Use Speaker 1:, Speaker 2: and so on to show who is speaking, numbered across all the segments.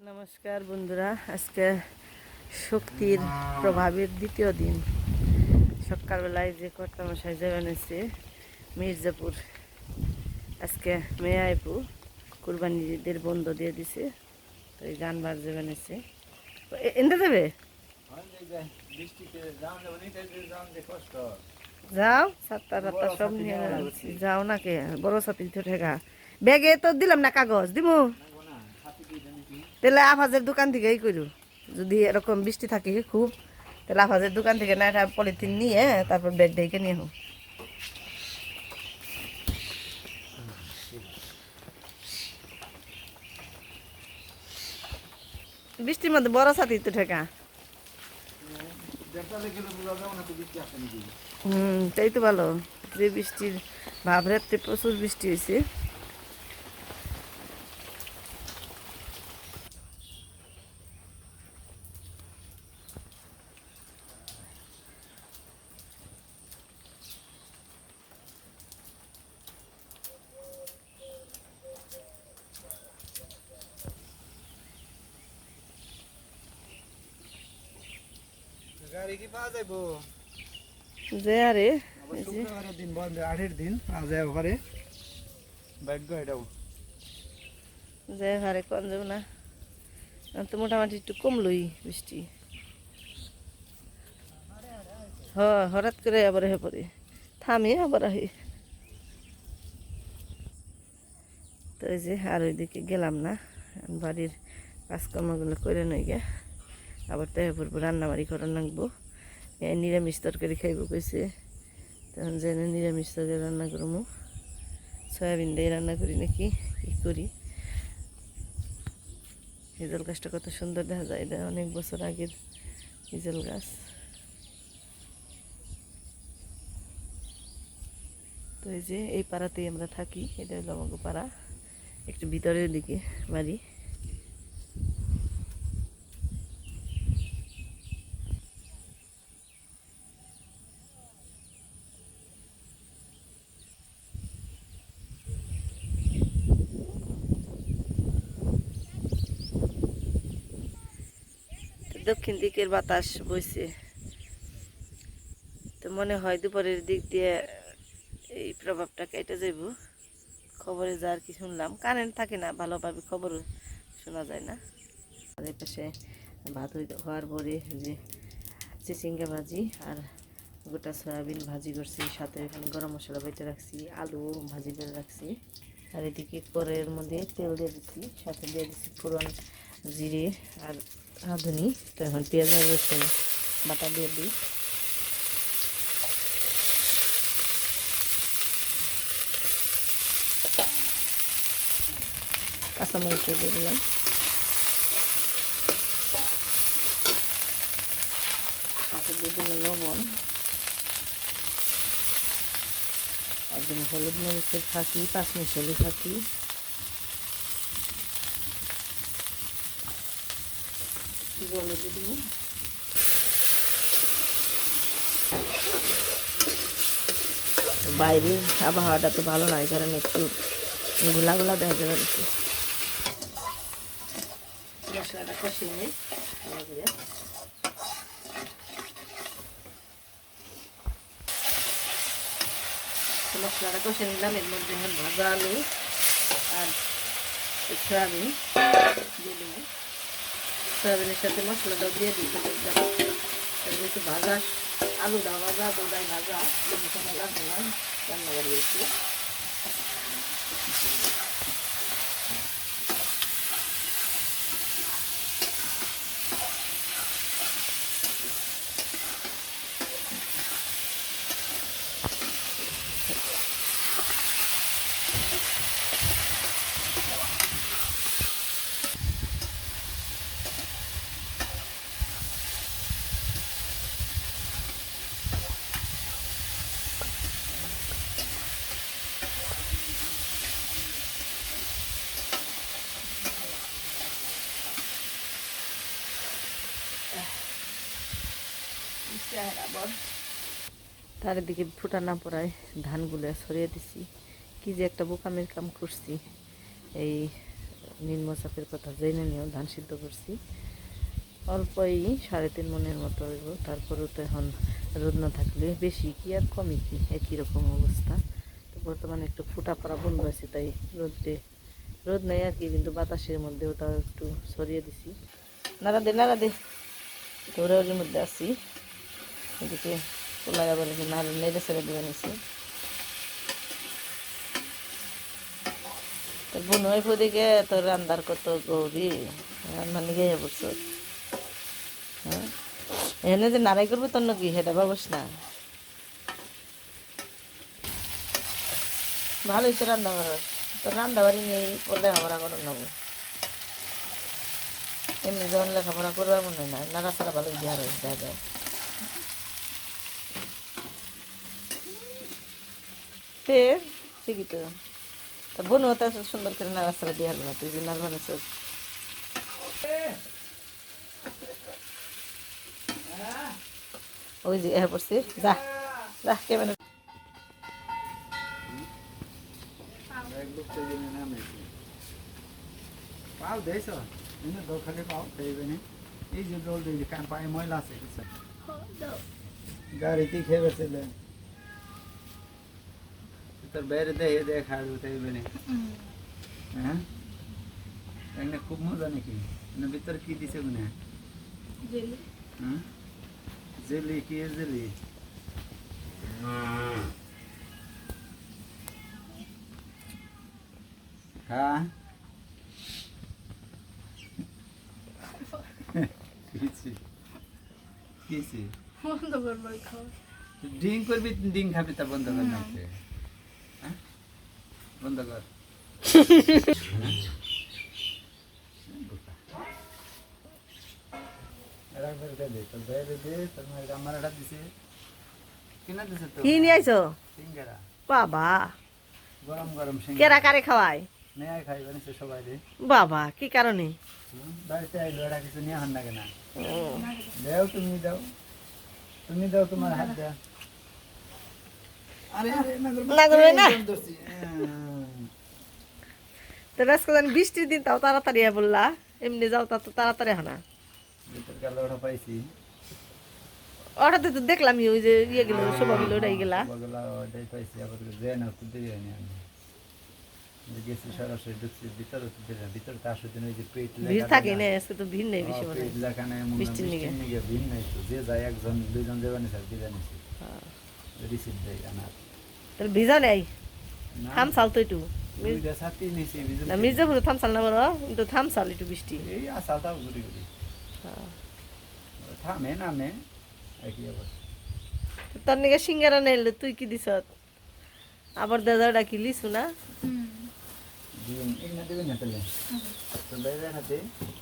Speaker 1: নমস্কার বন্ধুরা, আজকে শক্তির প্রভাবের দ্বিতীয় দিন। সকালবেলায় যে কর্তামশাই যাবেন এসে মির্জাপুর, আজকে মেয়াইপু কুরবানিদের বন্ধ দিয়ে দিছে, তো এই গান যাবেন এসে এনতে যাবে যাও, সাতটা সাতটা সব নিয়ে যাও না কে বড় সাথী ঠেকা ব্যাগে তো দিলাম না, কাগজ। দিমু? তাহলে আফাজের দোকান থেকে এই করু যদি এরকম বৃষ্টি থাকে খুব, তাহলে আফাজের দোকান থেকে না একটা পলিথিন নিয়ে তারপর ব্যাগ ডেকে নিয়ে হোক বৃষ্টির মধ্যে বড় সাথী তো ঠেকা। হুম, তাই তো ভালো। যে বৃষ্টির ভাব রাত্রে প্রচুর বৃষ্টি হয়েছে
Speaker 2: গাড়ি কি পাওয়া যাইবো
Speaker 1: যে আরে
Speaker 2: আবার
Speaker 1: এই যে।
Speaker 2: শুক্রবারের দিন বন্ধ আটের দিন পাওয়া ওখানে ভাগ্য এটাও
Speaker 1: যে হারে কম যাব না। তো মোটামুটি একটু কমলই বৃষ্টি। হ হঠাৎ করে আবার হে পড়ে থামে আবার আহি। তো এই যে আর ওইদিকে গেলাম না বাড়ির কাজকর্মগুলো করে নই গে। আবার তো পড়ব রান্না বাড়ি করার লাগবো। নিরামিষ তরকারি খাইব কইছে। তখন যে নিরামিষ তরকারি রান্না করব সয়াবিন দিয়ে রান্না করি নাকি? কি করি? হিজল গাছটা কত সুন্দর দেখা যায় এটা অনেক বছর আগের হিজল গাছ। তো এই যে এই পাড়াতেই আমরা থাকি, এটা হলো আমাকে পাড়া। একটু ভিতরের দিকে বাড়ি। দক্ষিণ দিকের বাতাস বইছে। তো মনে হয় দুপুরের দিক দিয়ে এই প্রভাবটা কেটে যাইব। খবরে যা আর কি শুনলাম। কারেন্ট থাকে না, ভালোভাবে খবর শোনা যায় না। এই পাশে ভাত হওয়ার পরে যে চিচিঙ্গা ভাজি আর গোটা সয়াবিন ভাজি করছি, সাথে এখানে গরম মশলা বেটে রাখছি, আলু ভাজি করে রাখছি। আর এদিকে কড়াইয়ের মধ্যে তেল দিয়ে দিচ্ছি, সাথে দিয়ে দিচ্ছি ফোড়ন, জিরে আর রাঁধুনি তো এখন পেঁয়াজ আর রসুন বাটা দিয়ে দিই। কাঁচামরিচ দিয়ে দিলাম। সাথে দিয়ে দিলাম লবণ। একদম হলুদ মরিচের থাকি পাঁচ মিশালি থাকি দিয়ে দিব। বাইরের আবহাওয়াটা তো ভালো লাগে কারণ একটু গোলা গোলা দেখা যাবে কি মশলাটা কষিয়ে নিই মশলাটা কষিয়ে নিলাম, এর মধ্যে ভাজা আলু আর সয়াবিন দিয়ে দেবো। সয়াবিনের সাথে মশলাটাও দিয়ে দিতে একটু ভাজা আলুটা ভাজা দোদাই ভাজা রান্না বাড়িয়েছি তার দিকে ফুটা না পড়ায় ধানগুলো সরিয়ে দিছি। কি যে একটা বোকামের কাম করছি। এই নিম্ন চাপের কথা জেনে নিয়েও ধান সিদ্ধ করছি। অল্পই সাড়ে তিন মনের মতো হইব, তারপরেও তো এখন রোদ না থাকলে বেশি কি আর কমই কি? একই রকম অবস্থা। তো বর্তমানে একটু ফুটা পড়া বন্ধ আছে তাই রোদে, রোদ নেই আর কি, কিন্তু বাতাসের মধ্যেও তাও একটু সরিয়ে দিছি। নাড়া দে নাড়া দে। দৌড়াউড়ির মধ্যে আছি। এদিকে পোলায় আবার নাড়ে নেড়ে ছেড়ে দিয়ে নিছি তোর বোনই ফুদিকে তোর রান্দার কত গৌরী। রান্না নিগে বলছো হ্যাঁ? এখানে যে নারাই করব তোর নাকি? সেটা ভাবস না। ভালো হয়েছে রান্না করার তোর রান্না বাড়ি নেই লেখাপড়া করার নেব এমনি যখন লেখাপড়া করবার মনে হয় না। ছাড়া ভালো রয়েছে দেখা যায়। তে ঠিকই তো। তা বোন হতে সুন্দর করে নাড়া ছাড়া দিয়ে হারবে না তুই যে নাড়বা না চোখ ওই যে এ পড়ছে যা যা
Speaker 2: তো নামেছে পাও দেছ এনে দোকানে পাও দেবে নি এই যে জল দিয়ে কান পায়ে ময়লা আছে গাড়িতে খেয়ে বেসেলে তোর হ্যাঁ? খুব মজা নাকি? ভিতরে কি দিছে গুনে হ্যাঁ? জেলি। কি জেলি?
Speaker 3: বন্ধ করব খাওয়া
Speaker 2: ডিং করবি ডিং খাবি তা বন্ধ কর দিছে তো
Speaker 1: কি নিয়ে বাবা।
Speaker 2: গরম
Speaker 1: কেরা কারে খাওয়ায়? বাবা কি কারণে?
Speaker 2: বাড়িতে আইলো এরা কিছু নিয়ে হান লাগে না। দাও তুমি দাও তুমি দাও তোমার হাত দাও আরে আরে
Speaker 1: না না।
Speaker 2: ধরছি।
Speaker 1: তো আজকে জানি বৃষ্টির দিন তাও তাড়াতাড়ি বললা এমনি যাও তা তো তাড়াতাড়ি হয় না
Speaker 2: পাইছি
Speaker 1: ওটাতে তো দেখলাম ওই যে ইয়ে গেল শোভা গেল ওটাই গেলা
Speaker 2: বগলা পাইছি আবার যে না খুব দেরি হয়নি আমি যে গেছি সরাসরি ঢুকছি ভিতরে তো দেরি। ভিতরে তো আসলে ওই যে পেট
Speaker 1: ভিড় থাকে না আজকে তো ভিড় নেই বেশি।
Speaker 2: পেট লেখা নেই
Speaker 1: বৃষ্টির নিগে।
Speaker 2: বৃষ্টির ভিড় নাই তো যে যায় একজন দুইজন যাবে না স্যার দিয়ে জানিছি। রিসিভ দেয় আনার
Speaker 1: তাহলে ভিজা নেই তো একটু না মির্জাপুরে থামসাল না বড় কিন্তু থামসাল একটু বৃষ্টি।
Speaker 2: এই আসালটাও ঘুরি ঘুরি।
Speaker 1: হ্যাঁ।
Speaker 2: থামে নামে একই অবস্থা।
Speaker 1: তোর নিকে সিঙ্গারা নেলে তুই কি দিস আবার দাদাটা কি লিসু না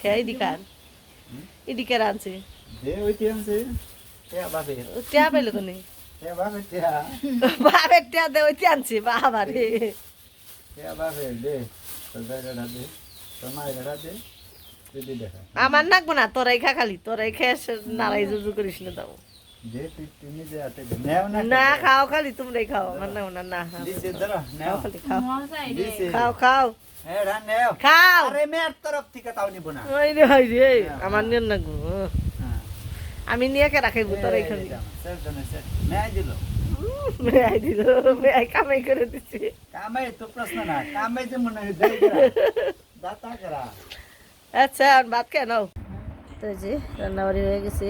Speaker 1: খেয়ে ইদিকার ইদিকার আনছে।
Speaker 2: দে ওই কি আনছে। টেয়া বাপে।
Speaker 1: টিয়া পাইলো তো নেই
Speaker 2: টেয়া বাপে টেয়া।
Speaker 1: বাবার টিয়া দে ওইতে আনছে বাবা রে আমার নাকবো না তোরাই খা খালি তোরাই খেয়ে নাড়াই জুজু করিস না দাও
Speaker 2: যে তুই তুমি যে হাতে দে নেও না
Speaker 1: না খাও খালি তোমরাই খাও আমার নাও না না
Speaker 2: দিছে ধরো নেও।
Speaker 1: খাও খালি খাও। খাও আমার নিয়ে নাকবো
Speaker 2: হ্যাঁ।
Speaker 1: আমি নিয়ে কে রাখাইবো তোরাই খালি
Speaker 2: স্যার জন্য স্যার মেয়ে দিল।
Speaker 1: মেয়াই দিল মেয়াই কামাই করে দিচ্ছে
Speaker 2: মনে হয়
Speaker 1: আচ্ছা আর ভাত খেয়ে নাও। তো এই যে রান্নাবাড়ি হয়ে গেছে।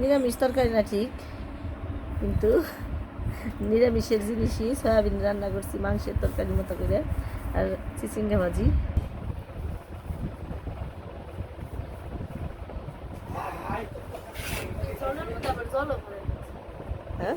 Speaker 1: নিরামিষ তরকারি না ঠিক কিন্তু নিরামিষের জিনিসই সয়াবিন রান্না করছি মাংসের তরকারি মতো করে আর চিচিঙ্গা ভাজি। হ্যাঁ?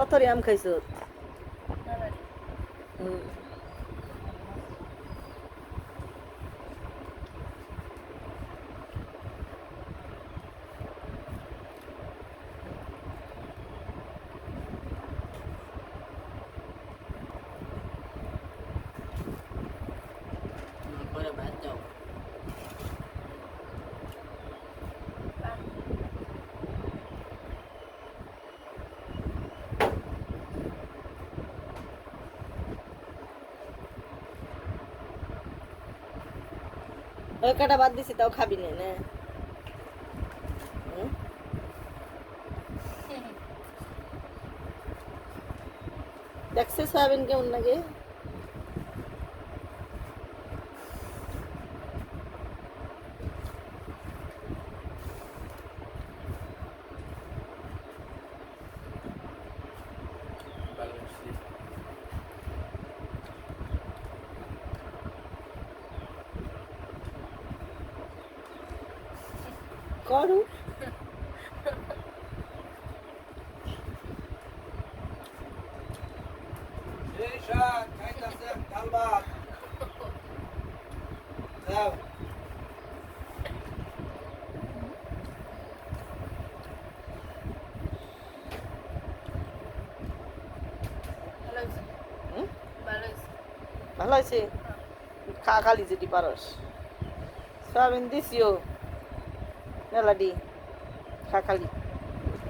Speaker 1: কত আম খাইছ? ওই কাটা বাদ দিছি তাও খাবি না না হুম? দেখছে সয়াবিন কেমন লাগে করু। ভালো হয়েছে? খা খালি যদি পারস। সয়াবিন দিছিও। মেলাডি খা খালি